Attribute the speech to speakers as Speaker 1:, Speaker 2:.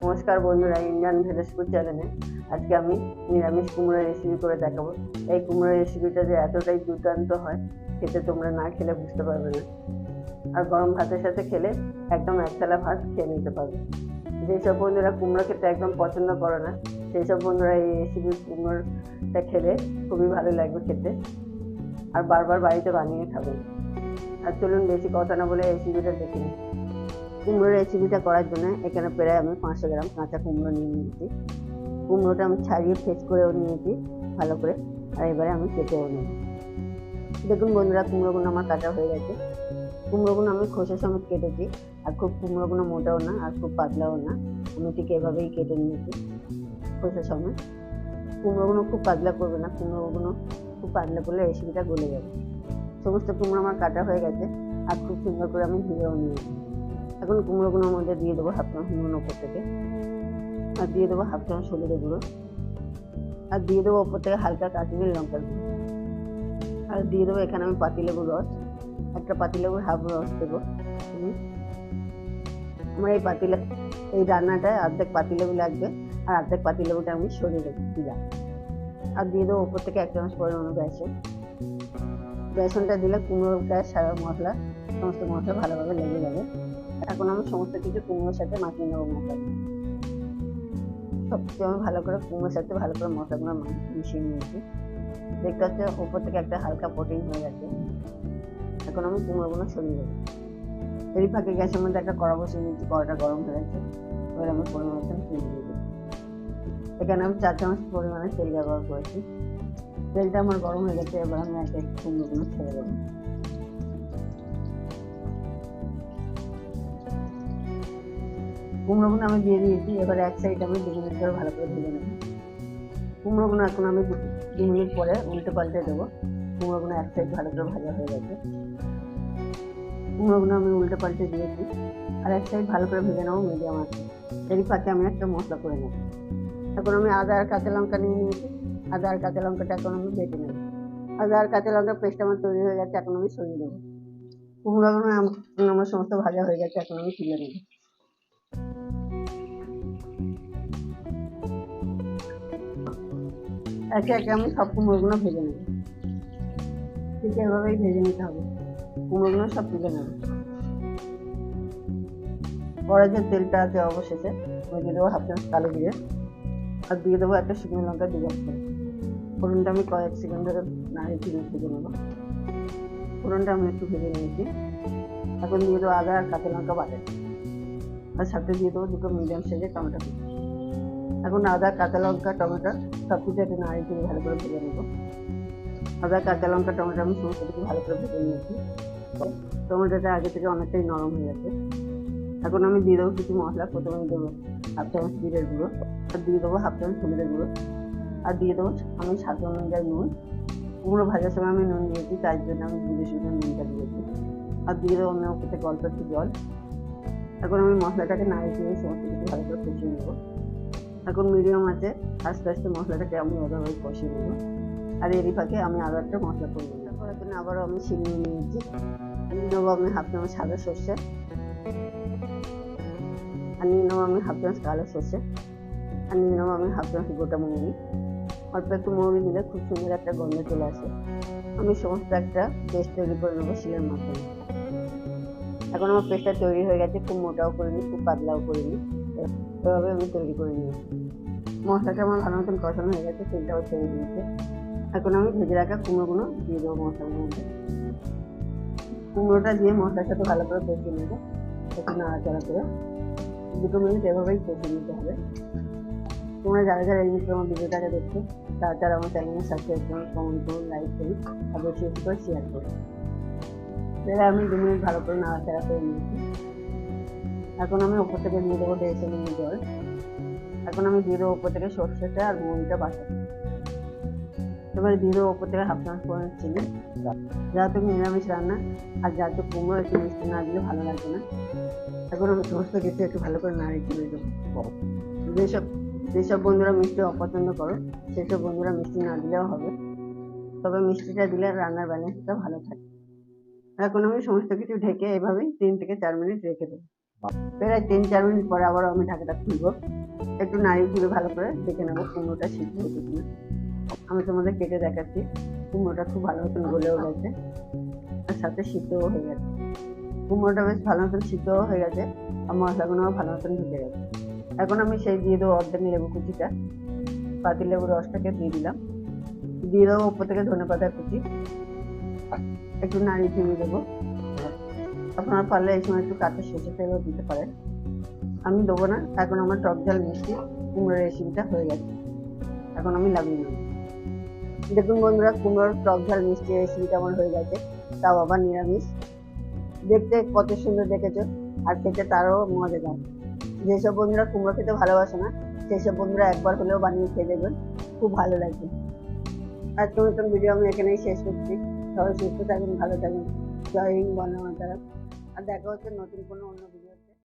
Speaker 1: নমস্কার বন্ধুরা, Indian village food চ্যানেলে আজকে আমি নিরামিষ কুমড়োর রেসিপি করে দেখাবো। এই কুমড়োর রেসিপিটা যে এতটাই দুর্দান্ত হয়, খেতে তোমরা না খেলে বুঝতে পারবে না। আর গরম ভাতের সাথে খেলে একদম এক থালা ভাত খেয়ে নিতে পারবে। যেসব বন্ধুরা কুমড়ো খেতে একদম পছন্দ করে না সেই সব বন্ধুরা এই রেসিপি কুমড়োটা খেলে খুবই ভালো লাগবে খেতে। আর বারবার বাড়িতে বানিয়ে খাবেন আর চলুন বেশি কথা না বলে রেসিপিটা দেখে নিই। কুমড়োর রেসিপিটা করার জন্য এখানে প্রায় আমি পাঁচশো গ্রাম কাঁচা কুমড়ো নিয়ে নিয়েছি। কুমড়োটা আমি ছাড়িয়ে ফেস করেও নিয়েছি, ভালো করে। আর এবারে আমি কেটেও নিই দেখুন বন্ধুরা, কুমড়োগুলো আমার কাটা হয়ে গেছে। কুমড়োগুলো আমি খোসা সমেত কেটেছি, আর খুব কুমড়োগুলো মোটাও না, আর খুব পাতলাও না। আমি ঠিক এভাবেই কেটে নিয়েছি খোসা সমেত। কুমড়োগুলো খুব পাতলা করবে না, কুমড়োগুলো খুব পাতলা করলে রেসিপিটা গলে যাবে। সমস্ত কুমড়ো আমার কাটা হয়ে গেছে, আর খুব সুন্দর করে আমি ধুয়েও নিয়েছি। এখন কুমড়োগুলোর মধ্যে দিয়ে দেবো হাফ চামচ নুন ওপর থেকে। আর দিয়ে দেবো হাফ চামচ হলুদের গুঁড়ো। আর দিয়ে দেবো ওপর থেকে হালকা কাশ্মীর লঙ্কার গুঁড়ো। আর দিয়ে দেবো এখানে আমি পাতিলেবুর রস। একটা পাতিলেবুর হাফ রস দেবো। আমার এই পাতিলে, এই রান্নাটায় অর্ধেক পাতিলেবু লাগবে আর অর্ধেক পাতিলেবুটা আমি সরিয়ে দেবো দিলাম। আর দিয়ে দেবো ওপর থেকে এক চামচ পরিমাণ বেসন। বেসনটা দিলে কুমড়োটা সারা মশলা, সমস্ত মশলা ভালোভাবে লেগে যাবে। এখন আমি সমস্ত কিছু কুমড়োর সাথে মাখিয়ে নেব মশলা সব কিছু আমি ভালো করে কুমড়োর সাথে ভালো করে মশলাগুলো মিশিয়ে নিয়েছি। দেখতে হচ্ছে ওপর থেকে একটা হালকা প্রোটিন হয়ে গেছে। এখন আমি কুমড়োগুলো সরিয়ে দেবো এরই ফাঁকে গ্যাসের মধ্যে একটা কড়া বসিয়ে নিয়েছি কড়াটা গরম হয়ে গেছে। এবার আমি পরিমাণ তেল দিয়ে দেবো। এখানে আমি চার চামচ পরিমাণে তেল ব্যবহার করেছি। তেলটা আমার গরম হয়ে গেছে, এবার আমি এক এক কুমড়োগুলো ছেড়ে দেবো। কুমড়োগুলো আমি দিয়ে দিয়েছি, এবার এক সাইড আমি দু মিনিট ধরে ভালো করে ভেজে নেব। কুমড়োগুলো এখন আমি দু মিনিট পরে উল্টে পাল্টে দেবো। কুমড়োগুলো এক সাইড ভালো করে ভাজা হয়ে গেছে। কুমড়োগুলো আমি উল্টে পাল্টে দিয়েছি, আর এক সাইড ভালো করে ভেজে নেব মিডিয়াম আছে। এরই ফাঁকে আমি একটা মশলা করে নেব। এখন আমি আদা আর কাঁচা লঙ্কা নিয়ে নিয়েছি। আদা আর কাঁচা লঙ্কাটা এখন আমি বেটে নেব। আদা আর কাঁচা লঙ্কা পেস্ট আমার তৈরি হয়ে গেছে, এখন আমি সরিয়ে দেবো কুমড়োগুলো আম- আমার সমস্ত ভাজা হয়ে গেছে, এখন আমি তুলে নেব। একে একে আমি সব কুমড়োগুলো ভেজে নেব। ঠিক এভাবেই ভেজে নিতে হবে। কুমড়োগুলো সব তুলে নেব। পরে যে তেলটা আছে অবশেষে, ওই দিয়ে দেবো হাফ চামচ কালো দিয়ে আর দিয়ে দেবো একটা শুকনো লঙ্কা দিয়ে দেবো ফোড়নটা আমি কয়েক সেকেন্ড ধরে নাড়িয়ে চিড়ে ভেজে নেব। ফোড়নটা আমি একটু ভেজে নিয়েছি। এখন দিয়ে দেবো আদা আর কাঁচা লঙ্কা বাটে। আর সাথে দিয়ে দেবো দুটো মিডিয়াম সাইজের টমেটো। এখন আদা, কাঁচা লঙ্কা, টমেটো সব কিছু একটু নাড়িয়ে চিড়ে ভালো করে ভেজে নেব। আদা, কাঁচা লঙ্কা, টমেটো আমি সমস্ত ভালো করে ভেজে নিয়েছি। টমেটোটা আগে থেকে অনেকটাই নরম হয়ে গেছে। এখন আমি দিয়ে দেবো কিছু মশলা, প্রথমে দেবো হাফ চামচ জিরের গুঁড়ো, আর দিয়ে দেবো হাফ চামচ হলুদের গুঁড়ো, আর দিয়ে দেবো আমি স্বাদ অনুযায়ী নুন। কুমড়ো ভাজার সময় আমি নুন দিয়েছি তার জন্য আমি বুঝে শুনে নুনটা দিয়েছি। আর দিয়ে দেবো আমি ওর থেকে অল্প একটু জল। এখন আমি মশলাটাকে নাড়িয়ে দিয়ে সমস্ত কিছু ভালো করে কষিয়ে নেব। এখন মিডিয়াম আছে, আস্তে আস্তে মশলাটাকে আমি ওভাবে কষিয়ে নেব। আর এরই ফাঁকে আমি আরও একটা মশলা করে নেব। তারপর এখানে আবারও আমি ছিনিয়ে নিয়েছি। নিয়ে নেব আমি হাফ চামচ সাদা সর্ষে। আর নিয়ে নেব আমি হাফ চামচ কালো সর্ষে। আর নিয়ে নেব আমি হাফ চামচ গোটা মৌরি। অল্প একটু মৌরি দিলে খুব সুন্দর একটা গন্ধ চলে আসে। আমি সমস্ত একটা পেস্ট তৈরি করে নেব শিলের মাধ্যমে। এখন আমার পেস্টটা তৈরি হয়ে গেছে, খুব মোটাও করিনি, খুব পাতলাও করিনি। এভাবে আমি তৈরি করে নিয়েছি। মশলাটা আমার ভালো মতন কষানো হয়ে গেছে, তেলটাও ছেড়ে দিয়েছে। এখন আমি ভেজে রাখা কুমড়োগুলো দিয়ে দেবো মশলার মধ্যে। কুমড়োটা দিয়ে মশলার সাথে ভালো করে কষিয়ে নেব, একটু নাড়াচাড়া করে। দুটো মিনিট এভাবেই কষিয়ে নিতে হবে। তোমরা যারা যারা এই মুহূর্তে আমার ভিডিওটাকে দেখছ, তারা তারা আমার চ্যানেলে সাবস্ক্রাইব করুন কমেন্ট করুন লাইক করুন আর বেশি বেশি করে। শেয়ার করুন এবার আমি দু মিনিট ভালো করে নাড়াচাড়া করে নিয়েছি। এখন আমি ওপর থেকে দিয়ে দেবো দেড়শো মিনিট জল। এখন আমি দিয়ে দেবো ওপর থেকে সর্ষেটা আর মৌরিটা বাটা। এবারে দিয়ে দেবো ওপর থেকে হাফ চামচ পরিমাণ চিনি। যেহেতু নিরামিষ রান্না, আর যেহেতু কুমড়ো একটু মিষ্টি না দিলে ভালো লাগবে না। এখন আমি সমস্ত কিছু একটু ভালো করে নাড়িয়ে দিয়ে দেবো। যেসব যেসব বন্ধুরা মিষ্টি অপছন্দ করো, সেসব বন্ধুরা মিষ্টি না দিলেও হবে। তবে মিষ্টিটা দিলে রান্নার ব্যালেন্সটা ভালো থাকে। এখন আমি সমস্ত কিছু ঢেকে এভাবেই তিন থেকে চার মিনিট রেখে দেবো। প্রায় তিন, চার মিনিট পরে আবার আমি ঢাকাটা খুলবো। একটু নাড়িয়ে ঘুরে ভালো করে দেখে নেব কুমড়োটা সিদ্ধ হয়েছে আমি তোমাদের কেটে দেখাচ্ছি। কুমড়োটা খুব ভালো মতন গলেও গেছে আর সাথে সিদ্ধও হয়ে গেছে। কুমড়োটা বেশ ভালো মতন সিদ্ধও হয়ে গেছে আর মশলাগুলোও ভালো মতন ঢুকে গেছে। এখন আমি সেই দিয়ে দেবো অর্ধেক লেবু কুচিটা। পাতি লেবুর রসটাকে দিয়ে দিলাম। দিয়ে দেবো উপর থেকে ধনে পাতা কুচি। একটু নাড়িয়ে চিনিয়ে দেবো। আপনারা পারলে এই সময় একটু কাঁচা সর্ষে তেলও দিতে পারেন আমি দেবো না, এখন আমার টক ঝাল মিষ্টি কুমড়োর রেসিপিটা হয়ে গেছে। এখন আমি লাগিয়ে নেব। দেখুন বন্ধুরা, কুমড়োর টক ঝাল মিষ্টি রেসিপিটা আমার হয়ে গেছে, তাও আবার নিরামিষ। দেখতে কত সুন্দর দেখেছ, আর খেতে তারও মজাদার। যেসব বন্ধুরা কুমড়ো খেতে ভালোবাসে না, সেসব বন্ধুরা একবার হলেও বানিয়ে খেয়ে দেখবেন, খুব ভালো লাগবে। আর নতুন ভিডিও আমি এখানেই শেষ করছি। সবাই সুস্থ থাকুন ভালো থাকুন জয় হিন্দ, বন্দে মাতারা আর দেখা হচ্ছে নতুন কোনো অন্য